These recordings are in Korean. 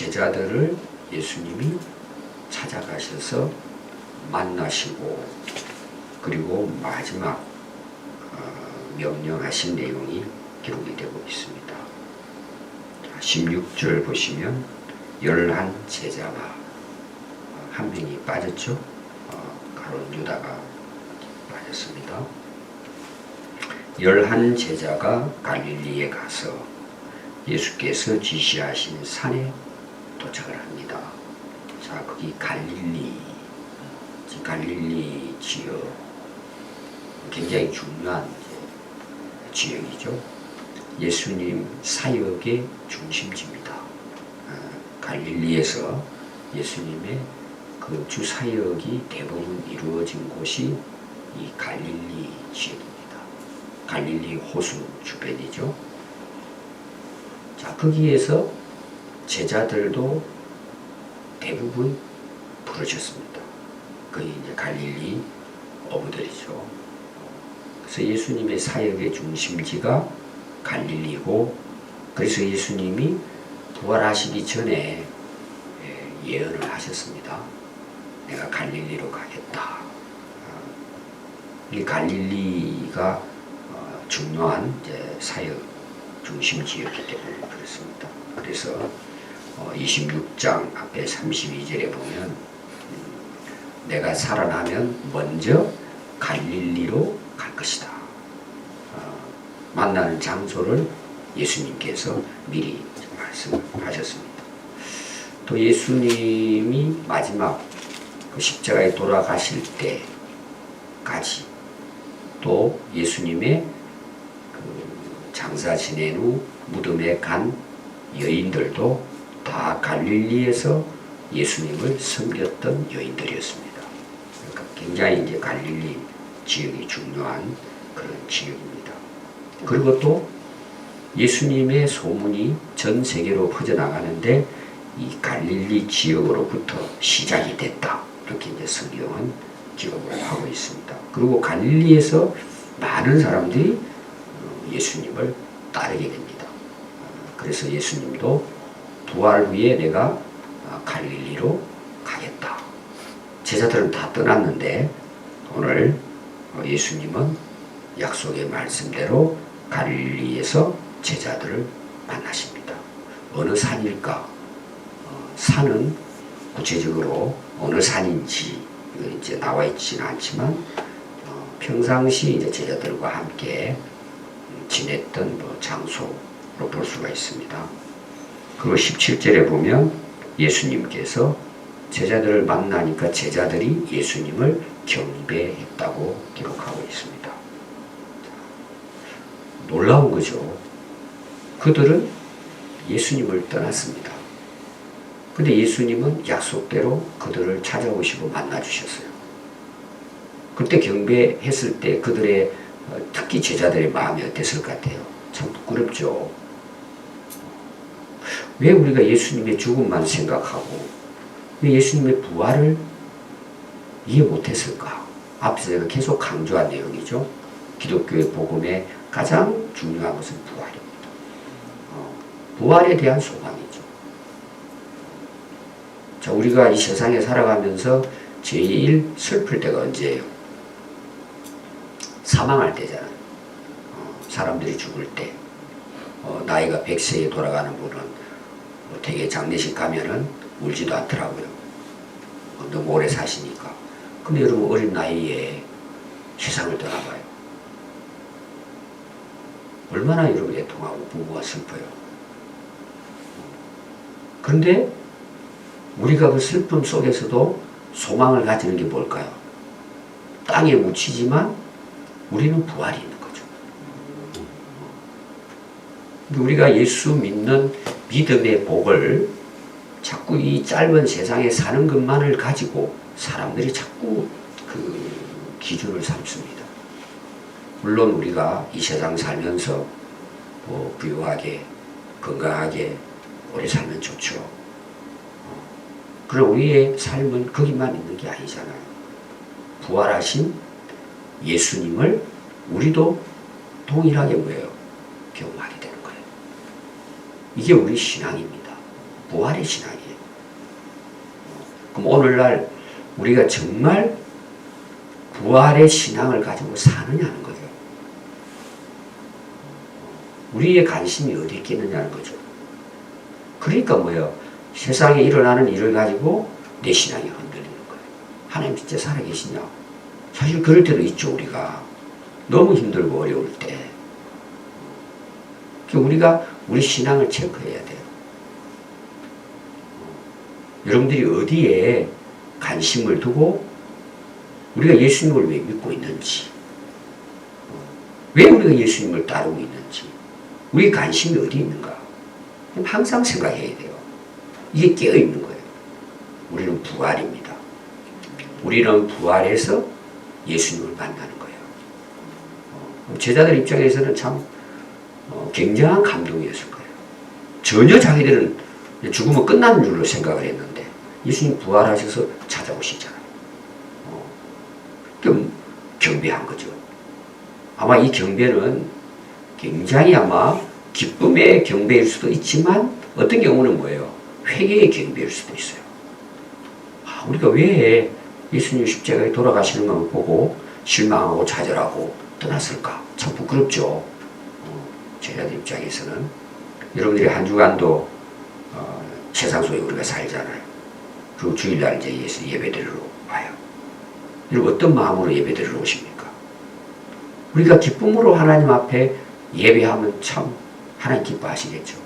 제자들을 예수님이 찾아가셔서 만나시고 그리고 마지막 어, 명령하신 내용이 기록이 되고 있습니다. 16절 보시면 열한 제자가 한 명이 빠졌죠. 어, 가론 유다가 빠졌습니다. 열한 제자가 갈릴리에 가서 예수께서 지시하신 산에 도착을 합니다. 자, 거기 갈릴리, 지- 갈릴리 지역 굉장히 중요한 지역이죠. 예수님 사역의 중심지입니다. 어, 갈릴리에서 예수님의 그 주 사역이 대부분 이루어진 곳이 이 갈릴리 지역입니다. 갈릴리 호수 주변이죠. 자, 거기에서 제자들도 대부분 부르셨습니다. 거기 이제 갈릴리 어부들이죠. 그래서 예수님의 사역의 중심지가 갈릴리고, 그래서 예수님이 부활하시기 전에 예, 예언을 하셨습니다. 내가 갈릴리로 가겠다. 어, 이 갈릴리가 어, 중요한 사역 중심지였기 때문에 그렇습니다. 그래서 어, 26장 앞에 32절에 보면 음, 내가 살아나면 먼저 갈릴리로 갈 것이다. 어, 만나는 장소를 예수님께서 미리 말씀하셨습니다. 또 예수님이 마지막 그 십자가에 돌아가실 때까지 또 예수님의 그 장사 지낸 후 무덤에 간 여인들도 다 갈릴리에서 예수님을 섬겼던 여인들이었습니다. 그러니까 굉장히 이제 갈릴리 지역이 중요한 그런 지역입니다. 그리고 또 예수님의 소문이 전 세계로 퍼져나가는데 이 갈릴리 지역으로부터 시작이 됐다. 이렇게 이제 성경은 기록을 하고 있습니다. 그리고 갈릴리에서 많은 사람들이 어, 예수님을 따르게 됩니다. 어, 그래서 예수님도 부활 후에 내가 어, 갈릴리로 가겠다. 제자들은 다 떠났는데 오늘 어, 예수님은 약속의 말씀대로 갈릴리에서 제자들을 만나십니다. 어느 산일까? 어, 산은 구체적으로 어느 산인지 이제 나와 있지는 않지만 어, 평상시 이제 제자들과 함께 음, 지냈던 뭐 장소로 볼 수가 있습니다. 그리고 17절에 보면 예수님께서 제자들을 만나니까 제자들이 예수님을 경배했다고 기록하고 있습니다. 놀라운 거죠. 그들은 예수님을 떠났습니다. 근데 예수님은 약속대로 그들을 찾아오시고 만나주셨어요. 그때 경배했을 때 그들의 어, 특히 제자들의 마음이 어땠을 것 같아요? 참 부끄럽죠. 왜 우리가 예수님의 죽음만 생각하고 왜 예수님의 부활을 이해 못했을까? 앞에서 제가 계속 강조한 내용이죠. 기독교의 복음의 가장 중요한 것은 부활입니다. 어, 부활에 대한 소망이죠. 자, 우리가 이 세상에 살아가면서 제일 슬플 때가 언제예요? 사망할 때잖아요. 어, 사람들이 죽을 때. 어, 나이가 100세에 돌아가는 분은 뭐 되게 장례식 가면은 울지도 않더라고요. 어, 너무 오래 사시니까. 근데 여러분 어린 나이에 세상을 떠나봐요. 얼마나 여러분 애통하고 부부가 슬퍼요. 그런데 우리가 그 슬픔 속에서도 소망을 가지는 게 뭘까요? 땅에 묻히지만 우리는 부활이 있는 거죠. 우리가 예수 믿는 믿음의 복을 자꾸 이 짧은 세상에 사는 것만을 가지고 사람들이 자꾸 그 기준을 삼습니다. 물론 우리가 이 세상 살면서 뭐 부유하게 건강하게 오래 살면 좋죠. 어, 그럼 우리의 삶은 거기만 있는 게 아니잖아요. 부활하신 예수님을 우리도 동일하게 뭐예요? 경험하게 되는 거예요. 이게 우리 신앙입니다. 부활의 신앙이에요. 그럼 오늘날 우리가 정말 부활의 신앙을 가지고 사느냐는 거죠. 우리의 관심이 어디 있겠느냐는 거죠. 그러니까 뭐예요? 세상에 일어나는 일을 가지고 내 신앙이 흔들리는 거예요. 하나님 진짜 살아계시냐? 사실 그럴 때도 있죠, 우리가. 너무 힘들고 어려울 때. 그러니까 우리가 우리 신앙을 체크해야 돼요. 여러분들이 어디에 관심을 두고 우리가 예수님을 왜 믿고 있는지, 왜 우리가 예수님을 따르고 있는지, 우리 관심이 어디 있는가, 항상 생각해야 돼요. 이게 깨어 있는 거예요. 우리는 부활입니다. 우리는 부활해서 예수님을 만나는 거예요. 어, 제자들 입장에서는 참 어, 굉장한 감동이었을 거예요. 전혀 자기들은 죽으면 끝나는 줄로 생각을 했는데 예수님 부활하셔서 찾아오시잖아요. 어, 그럼 경배한 거죠. 아마 이 경배는 굉장히 아마 기쁨의 경배일 수도 있지만 어떤 경우는 뭐예요? 회개의 경배일 수도 있어요. 아, 우리가 왜 예수님 십자가에 돌아가시는 걸 보고 실망하고 좌절하고 떠났을까? 참 부끄럽죠. 어, 제자들 입장에서는 여러분들이 한 주간도 어, 세상 속에 우리가 살잖아요. 그리고 주일날 이제 예수 예배드리러 와요. 여러분 어떤 마음으로 예배드리러 오십니까? 우리가 기쁨으로 하나님 앞에 예배하면 참 하나님 기뻐하시겠죠.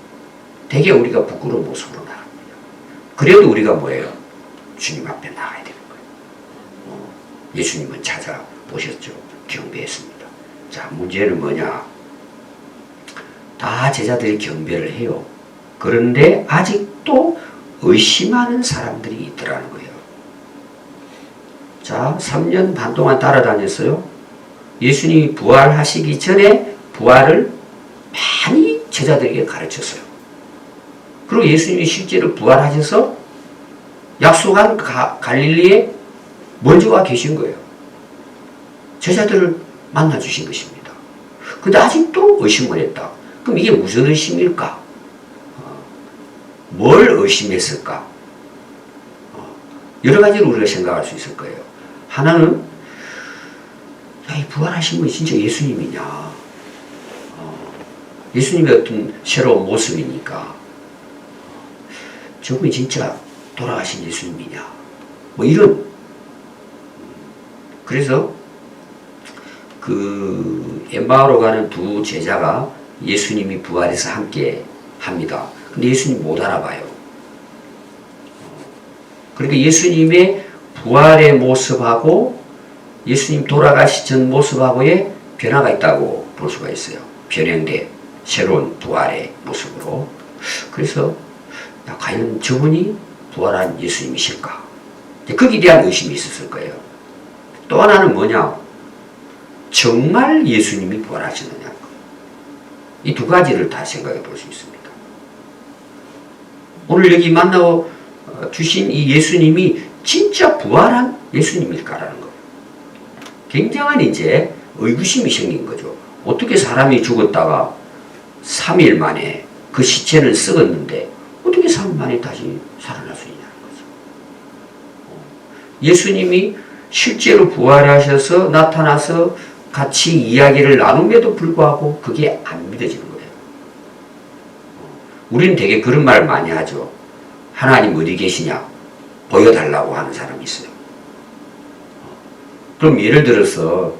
되게 우리가 부끄러운 모습으로 나갑니다. 그래도 우리가 뭐예요? 주님 앞에 나가야 되는 거예요. 어, 예수님은 찾아보셨죠. 경배했습니다. 자, 문제는 뭐냐? 다 제자들이 경배를 해요. 그런데 아직도 의심하는 사람들이 있더라는 거예요. 자, 3년 반 동안 따라다녔어요. 예수님이 부활하시기 전에 부활을 많이 제자들에게 가르쳤어요. 그리고 예수님이 실제로 부활하셔서 약속한 가, 갈릴리에 먼저 와 계신 거예요. 제자들을 만나 주신 것입니다. 근데 아직도 의심을 했다. 그럼 이게 무슨 의심일까? 어, 뭘 의심했을까? 어, 여러 가지로 우리가 생각할 수 있을 거예요. 하나는 야, 이 부활하신 분이 진짜 예수님이냐? 어, 예수님의 어떤 새로운 모습이니까 저분이 진짜 돌아가신 예수님이냐? 뭐 이런 그래서 그 엠마오로 가는 두 제자가 예수님이 부활해서 함께 합니다. 근데 예수님 못 알아봐요. 그러니까 예수님의 부활의 모습하고 예수님 돌아가시 전 모습하고의 변화가 있다고 볼 수가 있어요. 변형된 새로운 부활의 모습으로. 그래서 야, 과연 저분이 부활한 예수님이실까? 거기에 대한 의심이 있었을 거예요. 또 하나는 뭐냐? 정말 예수님이 부활하시느냐? 이 두 가지를 다 생각해 볼 수 있습니다. 오늘 여기 만나고 주신 이 예수님이 진짜 부활한 예수님일까라는 거예요. 굉장한 이제 의구심이 생긴 거죠. 어떻게 사람이 죽었다가 3일 만에 그 시체를 썩었는데 어떻게 3일 만에 다시 살아날 수 있냐는 거죠. 예수님이 실제로 부활하셔서 나타나서 같이 이야기를 나눔에도 불구하고 그게 안 믿어지는 거예요. 우리는 되게 그런 말 많이 하죠. 하나님 어디 계시냐? 보여달라고 하는 사람이 있어요. 그럼 예를 들어서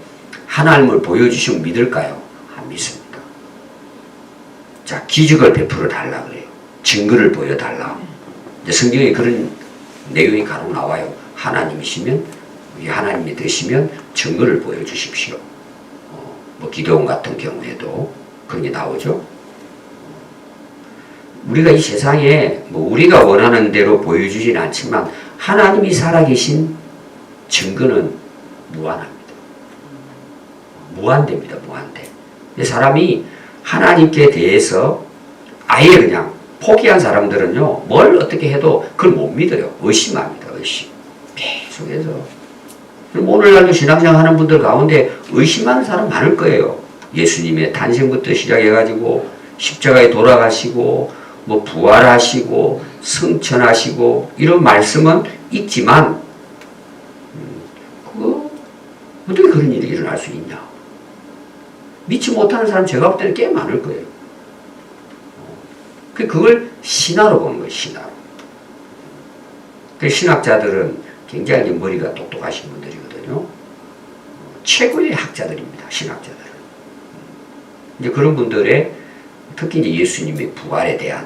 하나님을 보여주시면 믿을까요? 안 믿습니다. 자, 기적을 베풀어 달라 그래요. 증거를 보여달라. 성경에 그런 내용이 간혹 나와요. 하나님이시면, 우리 하나님이 되시면 증거를 보여주십시오. 어, 뭐, 기도원 같은 경우에도 그런 게 나오죠. 우리가 이 세상에 뭐 우리가 원하는 대로 보여주진 않지만 하나님이 살아계신 증거는 무한합니다. 무한대입니다. 무한대. 사람이 하나님께 대해서 아예 그냥 포기한 사람들은요, 뭘 어떻게 해도 그걸 못 믿어요. 의심합니다. 의심. 계속해서. 오늘날도 신앙생활 하는 분들 가운데 의심하는 사람 많을 거예요. 예수님의 탄생부터 시작해가지고 십자가에 돌아가시고 뭐 부활하시고 승천하시고 이런 말씀은 있지만 음, 그거 어떻게 그런 일이 일어날 수 있냐? 믿지 못하는 사람 제가 볼 때는 꽤 많을 거예요. 그 그걸 신화로 보는 거예요. 신화로. 그 신학자들은 굉장히 머리가 똑똑하신 분들이거든요. 최고의 학자들입니다. 신학자들은. 이제 그런 분들의 특히 이제 예수님의 부활에 대한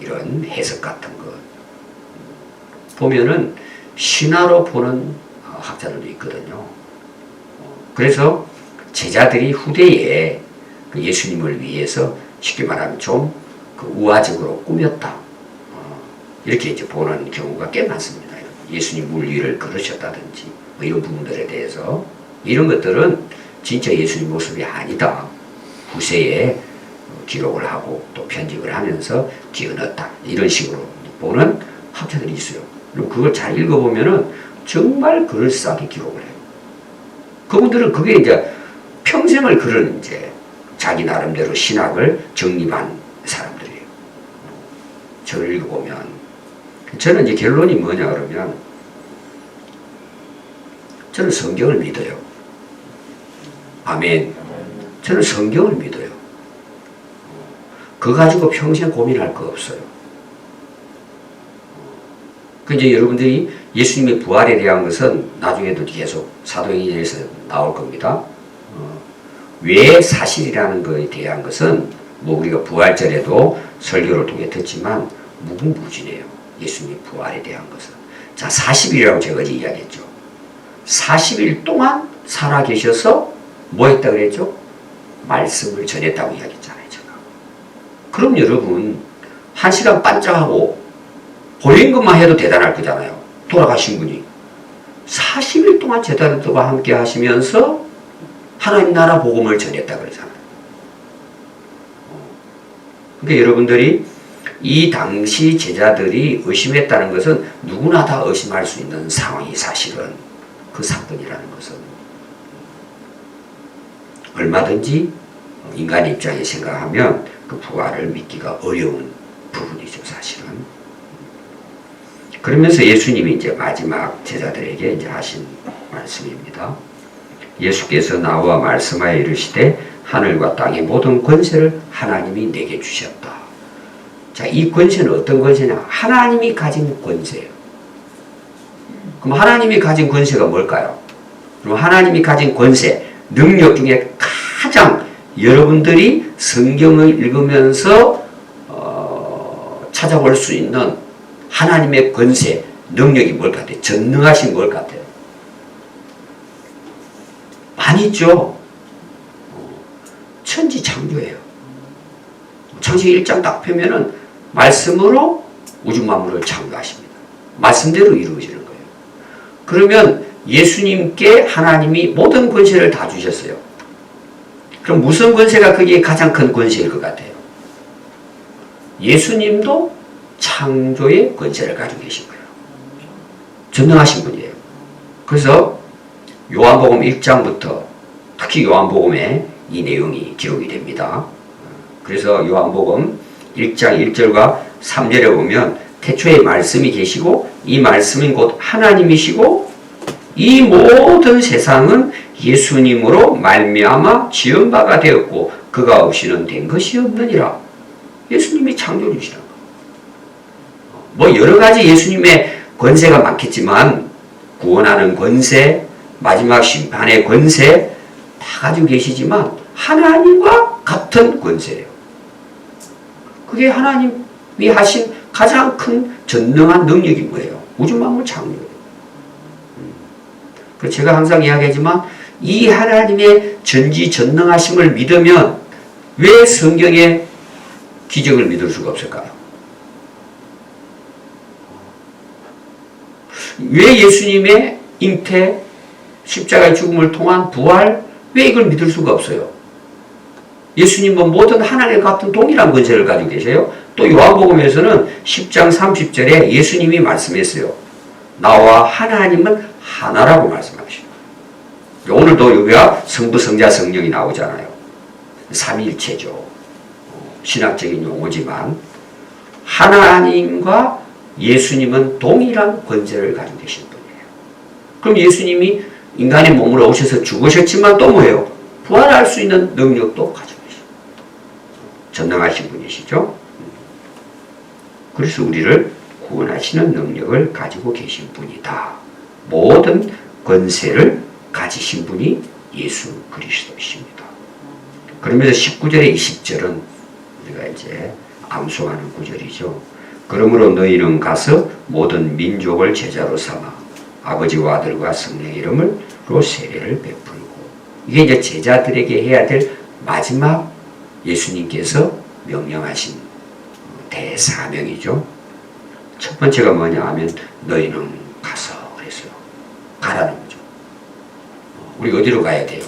이런 해석 같은 것 보면은 신화로 보는 어, 학자들도 있거든요. 어, 그래서 제자들이 후대에 그 예수님을 위해서 쉽게 말하면 좀 그 우화적으로 꾸몄다. 어, 이렇게 이제 보는 경우가 꽤 많습니다. 예수님 물 위를 걸으셨다든지 뭐 이런 부분들에 대해서 이런 것들은 진짜 예수님 모습이 아니다. 후세에 기록을 하고 또 편집을 하면서 뒤어넣었다. 이런 식으로 보는 학자들이 있어요. 그리고 그걸 잘 읽어보면은 정말 그럴싸하게 기록을 해요. 그분들은 그게 이제 평생을 그런 이제 자기 나름대로 신학을 정립한 사람들이에요. 저를 읽어보면. 저는 이제 결론이 뭐냐 그러면 저는 성경을 믿어요. 아멘. 저는 성경을 믿어요. 그거 가지고 평생 고민할 거 없어요. 그 이제 여러분들이 예수님의 부활에 대한 것은 나중에도 계속 사도행전에서 나올 겁니다. 어, 왜 사실이라는 것에 대한 것은 뭐 우리가 부활절에도 설교를 통해 듣지만 무궁무진해요. 예수님의 부활에 대한 것은. 자, 40일이라고 제가 이야기했죠. 40일 동안 살아 계셔서 뭐 했다 그랬죠? 말씀을 전했다고 이야기했잖아요, 제가. 그럼 여러분, 한 시간 반짝하고 보인 것만 해도 대단할 거잖아요. 돌아가신 분이. 40일 동안 제자들과 함께 하시면서 하나님 나라 복음을 전했다 그러잖아요. 그러니까 여러분들이 이 당시 제자들이 의심했다는 것은 누구나 다 의심할 수 있는 상황이 사실은 그 사건이라는 것은 얼마든지 인간 입장에 생각하면 그 부활을 믿기가 어려운 부분이죠, 사실은. 그러면서 예수님이 이제 마지막 제자들에게 이제 하신 말씀입니다. 예수께서 나와 말씀하여 이르시되 하늘과 땅의 모든 권세를 하나님이 내게 주셨다. 자, 이 권세는 어떤 권세냐? 하나님이 가진 권세예요. 그럼 하나님이 가진 권세가 뭘까요? 그럼 하나님이 가진 권세, 능력 중에 여러분들이 성경을 읽으면서 어, 찾아볼 수 있는 하나님의 권세, 능력이 뭘 같아요? 전능하신 뭘 같아요? 많이 있죠? 천지 창조예요. 창세기 1장 딱 펴면은 말씀으로 우주 만물을 창조하십니다. 말씀대로 이루어지는 거예요. 그러면 예수님께 하나님이 모든 권세를 다 주셨어요. 그럼 무슨 권세가 그게 가장 큰 권세일 것 같아요? 예수님도 창조의 권세를 가지고 계신 거예요. 전능하신 분이에요. 그래서 요한복음 1장부터 특히 요한복음에 이 내용이 기록이 됩니다. 그래서 요한복음 1장 1절과 3절에 보면 태초에 말씀이 계시고 이 말씀은 곧 하나님이시고 이 모든 세상은 예수님으로 말미암아 지은 바가 되었고 그가 없이는 된 것이 없느니라. 예수님이 창조주시라. 뭐 여러 가지 예수님의 권세가 많겠지만 구원하는 권세, 마지막 심판의 권세 다 가지고 계시지만 하나님과 같은 권세예요. 그게 하나님이 하신 가장 큰 전능한 능력이 뭐예요? 우주 만물 창조예요. 그 제가 항상 이야기하지만 이 하나님의 전지전능하심을 믿으면 왜 성경의 기적을 믿을 수가 없을까요? 왜 예수님의 잉태, 십자가의 죽음을 통한 부활, 왜 이걸 믿을 수가 없어요? 예수님은 모든 하나님 같은 동일한 권세를 가지고 계세요. 또 요한복음에서는 10장 30절에 예수님이 말씀했어요. 나와 하나님은 하나라고 말씀하십니다. 오늘도 여기가 성부, 성자, 성령이 나오잖아요. 삼위일체죠. 신학적인 용어지만 하나님과 예수님은 동일한 권세를 가지고 계신 분이에요. 그럼 예수님이 인간의 몸으로 오셔서 죽으셨지만 또 뭐예요? 부활할 수 있는 능력도 가지고 계십니다. 전능하신 분이시죠? 그래서 우리를 구원하시는 능력을 가지고 계신 분이다. 모든 권세를 가지신 분이 예수 그리스도이십니다. 그러면서 19절에 20절은 우리가 이제 암송하는 구절이죠. 그러므로 너희는 가서 모든 민족을 제자로 삼아 아버지와 아들과 성령의 이름으로 세례를 베풀고 이게 이제 제자들에게 해야 될 마지막 예수님께서 명령하신 대사명이죠. 첫 번째가 뭐냐 하면 너희는 가서 그랬어요. 가라는 거죠. 우리 어디로 가야 돼요?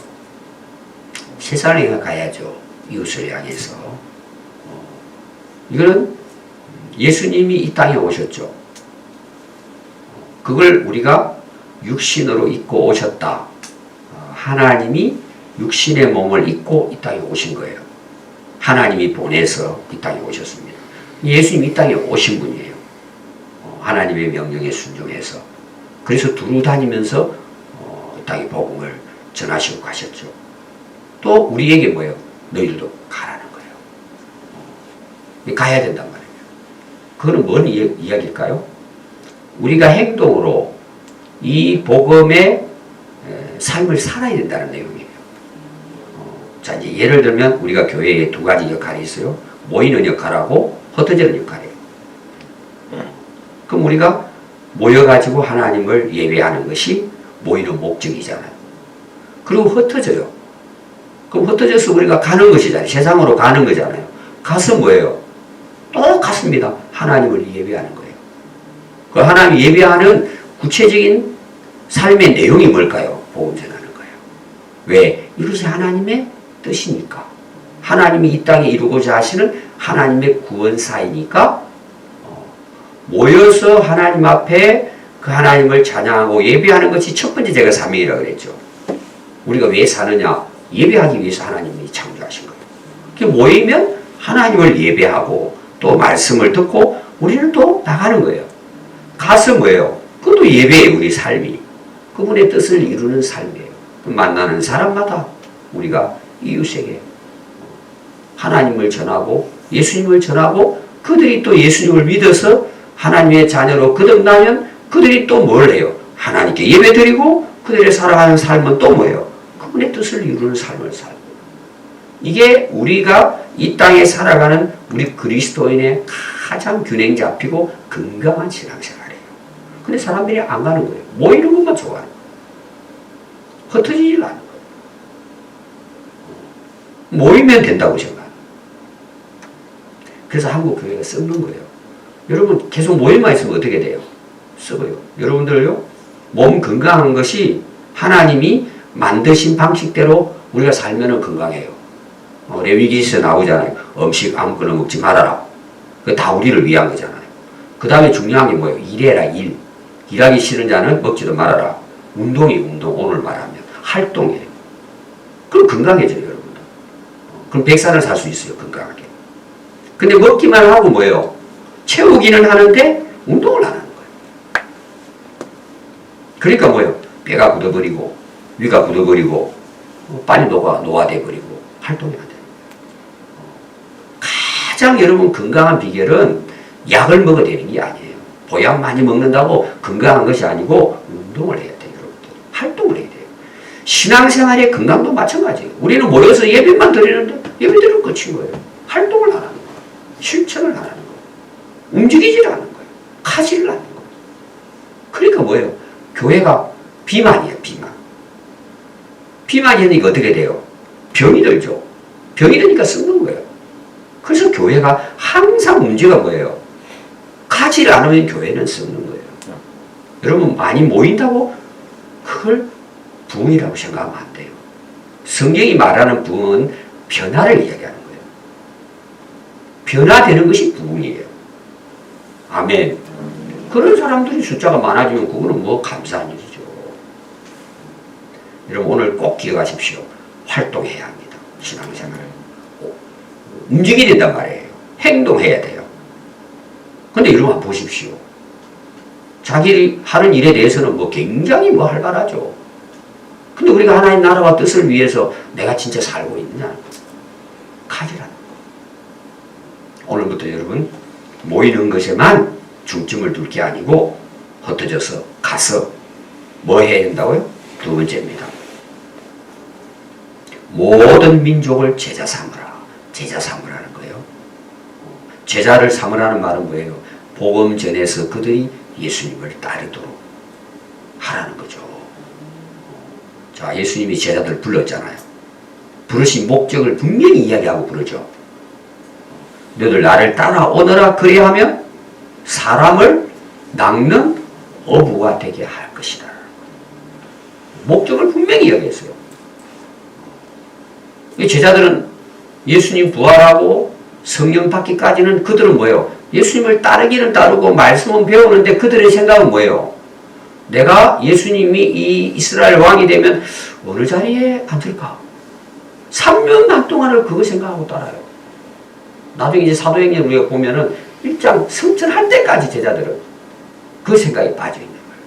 세상에 가야죠. 이웃을 향해서. 어, 이거는 예수님이 이 땅에 오셨죠. 그걸 우리가 육신으로 입고 오셨다. 어, 하나님이 육신의 몸을 입고 이 땅에 오신 거예요. 하나님이 보내서 이 땅에 오셨습니다. 예수님 이 땅에 오신 분이에요. 어, 하나님의 명령에 순종해서. 그래서 두루 다니면서 땅에 복음을 전하시고 가셨죠. 또 우리에게 뭐예요? 너희들도 가라는 거예요. 어, 가야 된단 말이에요. 그거는 뭔 이, 이야기일까요? 우리가 행동으로 이 복음의 삶을 살아야 된다는 내용이에요. 어, 자, 이제 예를 들면 우리가 교회에 두 가지 역할이 있어요. 모이는 역할하고 흩어지는 역할이에요. 그럼 우리가 모여가지고 하나님을 예배하는 것이 모이는 목적이잖아요. 그리고 흩어져요. 그럼 흩어져서 우리가 가는 것이잖아요. 세상으로 가는 거잖아요. 가서 뭐예요? 똑같습니다. 하나님을 예배하는 거예요. 그 하나님 예배하는 구체적인 삶의 내용이 뭘까요? 복음 전하는 거예요. 왜? 이것이 하나님의 뜻이니까. 하나님이 이 땅에 이루고자 하시는 하나님의 구원사이니까 어, 모여서 하나님 앞에 그 하나님을 찬양하고 예배하는 것이 첫 번째 제가 사명이라고 그랬죠. 우리가 왜 사느냐? 예배하기 위해서 하나님이 창조하신 거예요. 그 모이면 하나님을 예배하고 또 말씀을 듣고 우리는 또 나가는 거예요. 가서 뭐예요? 그것도 예배예요, 우리 삶이. 그분의 뜻을 이루는 삶이에요. 만나는 사람마다 우리가 이웃에게 하나님을 전하고 예수님을 전하고 그들이 또 예수님을 믿어서 하나님의 자녀로 거듭나면 그들이 또 뭘 해요? 하나님께 예배드리고 그들의 살아가는 삶은 또 뭐예요? 그분의 뜻을 이루는 삶을 살고 이게 우리가 이 땅에 살아가는 우리 그리스도인의 가장 균형 잡히고 건강한 신앙생활이에요. 근데 사람들이 안 가는 거예요. 모이는 것만 좋아하는 거예요. 흩어지질 않는 거예요. 모이면 된다고 생각하는 그래서 한국 교회가 썩는 거예요. 여러분 계속 모임만 있으면 어떻게 돼요? 썩어요. 여러분들요 몸 건강한 것이 하나님이 만드신 방식대로 우리가 살면 건강해요. 어, 레위기에서 나오잖아요. 음식 아무거나 먹지 말아라. 그 다 우리를 위한 거잖아요. 그 다음에 중요한 게 뭐예요? 일해라, 일. 일하기 싫은 자는 먹지도 말아라. 운동이 운동, 오늘 말하면. 활동해. 그럼 건강해져요, 여러분들. 어, 그럼 백살을 살 수 있어요, 건강하게. 근데 먹기만 하고 뭐예요? 채우기는 하는데 운동을 안 하는. 그러니까 뭐예요? 배가 굳어버리고, 위가 굳어버리고, 어, 빨리 녹아, 노화돼버리고, 활동이 안 돼요. 가장 여러분 건강한 비결은 약을 먹어야 되는 게 아니에요. 보약 많이 먹는다고 건강한 것이 아니고 운동을 해야 돼요, 여러분들. 활동을 해야 돼요. 신앙생활의 건강도 마찬가지예요. 우리는 모여서 예배만 드리는데 예배 드리는 끝인 거예요. 활동을 안 하는 거예요. 실천을 안 하는 거예요. 움직이질 않는 거예요. 가지를 않는 거예요. 그러니까 뭐예요? 교회가 비만이에요, 비만. 비만이 되니까 어떻게 돼요? 병이 들죠. 병이 되니까 썩는 거예요. 그래서 교회가 항상 문제가 뭐예요? 가지를 않으면 교회는 썩는 거예요. 여러분 많이 모인다고 그걸 부흥이라고 생각하면 안 돼요. 성경이 말하는 부흥은 변화를 이야기하는 거예요. 변화되는 것이 부흥이에요. 아멘. 그런 사람들이 숫자가 많아지면 그거는 뭐 감사한 일이죠. 여러분 오늘 꼭 기억하십시오. 활동해야 합니다. 신앙생활을. 움직여야 된단 말이에요. 행동해야 돼요. 근데 여러분 보십시오. 자기 하는 일에 대해서는 뭐 굉장히 뭐 활발하죠. 근데 우리가 하나님 나라와 뜻을 위해서 내가 진짜 살고 있느냐? 가지라는 거. 오늘부터 여러분 모이는 것에만 중점을 둘 게 아니고 흩어져서 가서 뭐 해야 된다고요? 두 번째입니다. 모든 민족을 제자 삼으라. 제자 삼으라는 거예요. 제자를 삼으라는 말은 뭐예요? 복음 전에서 그들이 예수님을 따르도록 하라는 거죠. 자, 예수님이 제자들 불렀잖아요. 부르신 목적을 분명히 이야기하고 부르죠. 너들 나를 따라오너라 그리하면 사람을 낚는 어부가 되게 할 것이다. 목적을 분명히 이야기했어요. 이 제자들은 예수님 부활하고 성령 받기까지는 그들은 뭐예요? 예수님을 따르기는 따르고 말씀은 배우는데 그들의 생각은 뭐예요? 내가 예수님이 이 이스라엘 왕이 되면 어느 자리에 앉을까? 3년간 동안을 그거 생각하고 따라요. 나중에 이제 사도행전 우리가 보면은 일장 성천할 때까지 제자들은 그 생각에 빠져 있는 거예요.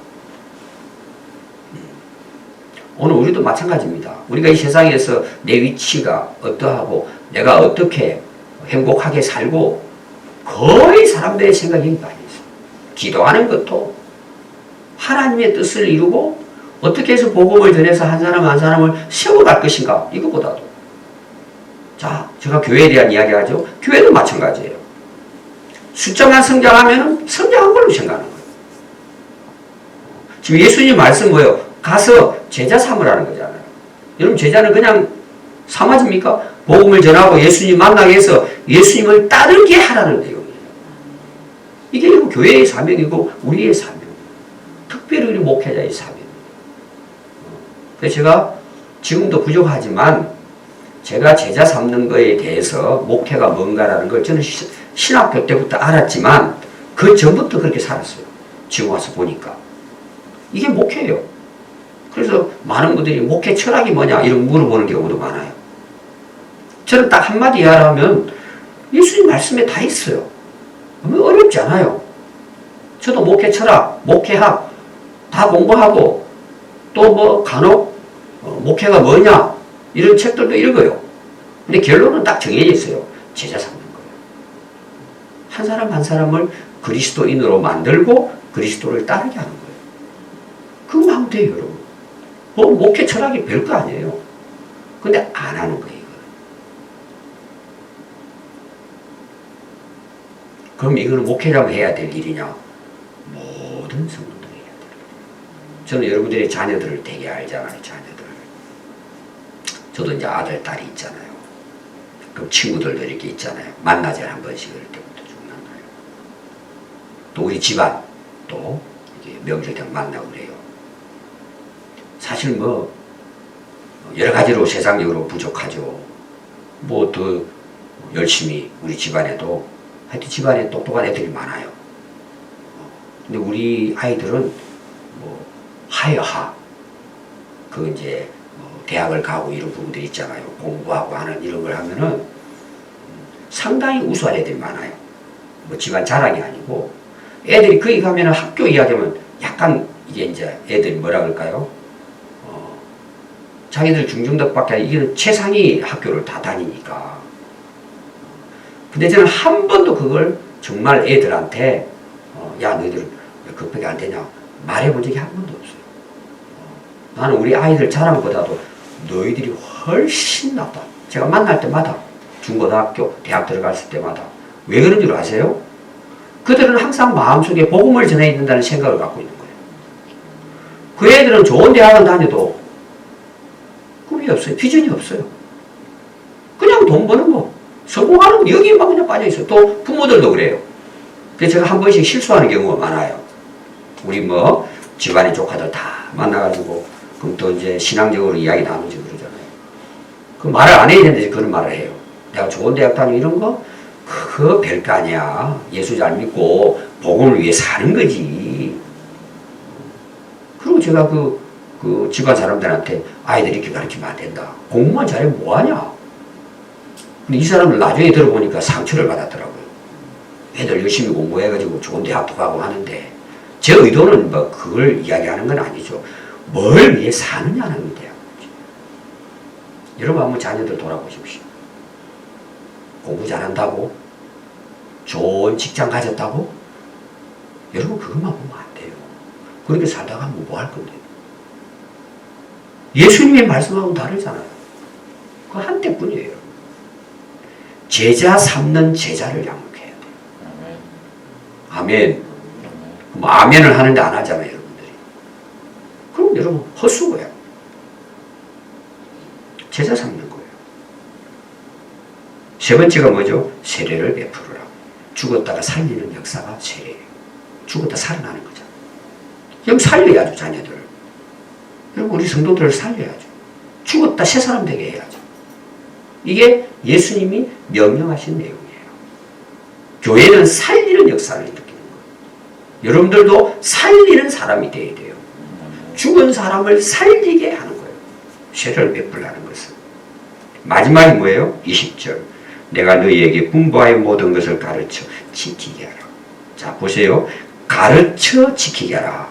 음. 오늘 우리도 마찬가지입니다. 우리가 이 세상에서 내 위치가 어떠하고 내가 어떻게 행복하게 살고 거의 사람들의 생각이 많이 있어요. 기도하는 것도 하나님의 뜻을 이루고 어떻게 해서 복음을 전해서 한 사람 한 사람을 세워갈 것인가 이것보다도 자 제가 교회에 대한 이야기 하죠. 교회도 마찬가지예요. 숫자만 성장하면 성장한 걸로 생각하는 거예요. 지금 예수님 말씀 뭐예요? 가서 제자 삼으라는 거잖아요. 여러분 제자는 그냥 삼아집니까? 복음을 전하고 예수님 만나게 해서 예수님을 따르게 하라는 내용이에요. 이게 교회의 사명이고 우리의 사명. 특별히 우리 목회자의 사명. 그래서 제가 지금도 부족하지만 제가 제자 삼는 거에 대해서 목회가 뭔가라는 걸 저는 시, 신학교 때부터 알았지만 그 전부터 그렇게 살았어요. 지금 와서 보니까. 이게 목회예요. 그래서 많은 분들이 목회 철학이 뭐냐 이런 물어보는 경우도 많아요. 저는 딱 한마디 하라면 예수님 말씀에 다 있어요. 어렵지 않아요. 저도 목회 철학, 목회학 다 공부하고 또 뭐 간혹 어, 목회가 뭐냐 이런 책들도 읽어요. 근데 결론은 딱 정해져 있어요. 제자 거예요. 한 사람 한 사람을 그리스도인으로 만들고 그리스도를 따르게 하는 거예요. 그거만 하면 돼요, 여러분. 뭐 목회 철학이 별거 아니에요. 근데 안 하는 거예요. 그럼 이거는 목회자가 해야 될 일이냐? 모든 성도들이 해야 될 일. 저는 여러분들의 자녀들을 되게 알잖아요, 자녀들. 저도 이제 아들, 딸이 있잖아요. 그럼 친구들도 이렇게 있잖아요. 만나자 한 번씩 만나요. 또 우리 집안, 또 이게 명절 때 만나고 그래요. 사실 뭐, 여러 가지로 세상적으로 부족하죠. 뭐 더 열심히 우리 집안에도 하여튼 집안에 똑똑한 애들이 많아요. 근데 우리 아이들은 뭐 하여하 그 이제 뭐 대학을 가고 이런 부분들이 있잖아요. 공부하고 하는 이런 걸 하면은 상당히 우수한 애들이 많아요. 뭐 집안 자랑이 아니고 애들이 거기 가면은 학교 이야기하면 약간 이게 이제 애들이 뭐라 그럴까요? 어, 자기들 중등덕밖에 아니라 이게 최상위 학교를 다 다니니까 근데 저는 한 번도 그걸 정말 애들한테 어, 야 너희들 왜 그밖에 안 되냐 말해본 적이 한 번도 없어요. 어, 나는 우리 아이들 자랑보다도 너희들이 훨씬 낫다. 제가 만날 때마다 중고등학교, 대학 들어갔을 때마다 왜 그런 줄 아세요? 그들은 항상 마음속에 복음을 전해야 된다는 생각을 갖고 있는 거예요. 그 애들은 좋은 대학을 다녀도 꿈이 없어요. 비전이 없어요. 그냥 돈 버는 거. 성공하는 여기만 그냥 빠져있어요. 또 부모들도 그래요. 그래서 제가 한 번씩 실수하는 경우가 많아요. 우리 뭐 집안의 조카들 다 만나가지고 그럼 또 이제 신앙적으로 이야기 나누지 그러잖아요. 그 말을 안 해야 되는데 그런 말을 해요. 내가 좋은 대학 다니고 이런 거 그거 별거 아니야. 예수 잘 믿고 복음을 위해 사는 거지. 그리고 제가 그, 그 집안 사람들한테 아이들이 이렇게 가르치면 안 된다. 공부만 잘하면 뭐하냐. 근데 이 사람을 나중에 들어보니까 상처를 받았더라고요. 애들 열심히 공부해가지고 좋은 대학도 가고 하는데 제 의도는 뭐 그걸 이야기하는 건 아니죠. 뭘 위해 사느냐는 의대야. 여러분 한번 자녀들 돌아보십시오. 공부 잘한다고? 좋은 직장 가졌다고? 여러분 그것만 보면 안 돼요. 그렇게 살다가 뭐 할 건데? 예수님의 말씀하고는 다르잖아요. 그 한때뿐이에요. 제자 삼는 제자를 양육해야 돼요. 아멘. 뭐 아멘을 하는데 안 하잖아요, 여러분들이. 그럼 여러분 헛수고야. 제자 삼는 거예요. 세 번째가 뭐죠? 세례를 베풀으라. 죽었다가 살리는 역사가 세례예요. 죽었다 살아나는 거죠. 그럼 살려야죠, 자녀들을. 여러분, 우리 성도들을 살려야죠. 죽었다 새 사람 되게 해야죠. 이게 예수님이 명령하신 내용이에요. 교회는 살리는 역사를 일으키는 거예요. 여러분들도 살리는 사람이 돼야 돼요. 죽은 사람을 살리게 하는 거예요. 세례를 베풀라는 것은. 마지막이 뭐예요? 20절. 내가 너희에게 분부하여 모든 것을 가르쳐 지키게 하라. 자, 보세요. 가르쳐 지키게 하라.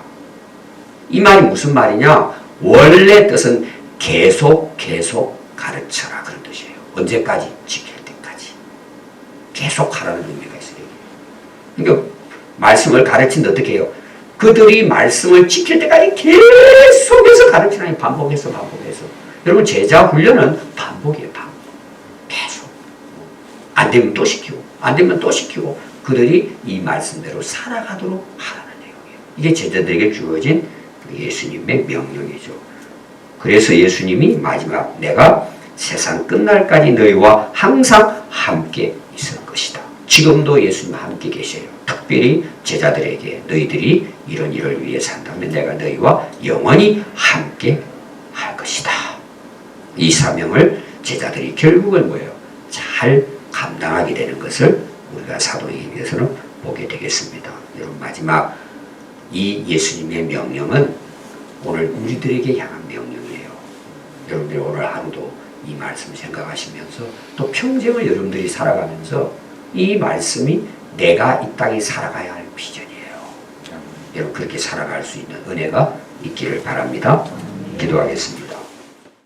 이 말이 무슨 말이냐? 원래 뜻은 계속, 계속 가르쳐라. 그런 뜻이에요. 언제까지? 지킬 때까지. 계속 하라는 의미가 있어요. 그러니까 말씀을 가르친다 어떻게 해요? 그들이 말씀을 지킬 때까지 계속해서 가르치라니 반복해서 반복해서. 여러분 제자 훈련은 반복이에요. 안 되면 또 시키고 안 되면 또 시키고 그들이 이 말씀대로 살아가도록 하라는 내용이에요. 이게 제자들에게 주어진 예수님의 명령이죠. 그래서 예수님이 마지막 내가 세상 끝날까지 너희와 항상 함께 있을 것이다. 지금도 예수님 함께 계셔요. 특별히 제자들에게 너희들이 이런 일을 위해 산다면 내가 너희와 영원히 함께 할 것이다. 이 사명을 제자들이 결국은 뭐예요? 잘 감당하게 되는 것을 우리가 사도행전에서는 보게 되겠습니다. 여러분 마지막 이 예수님의 명령은 오늘 우리들에게 향한 명령이에요. 여러분들이 오늘 하루도 이 말씀 생각하시면서 또 평생을 여러분들이 살아가면서 이 말씀이 내가 이 땅에 살아가야 할 비전이에요. 여러분 그렇게 살아갈 수 있는 은혜가 있기를 바랍니다. 기도하겠습니다.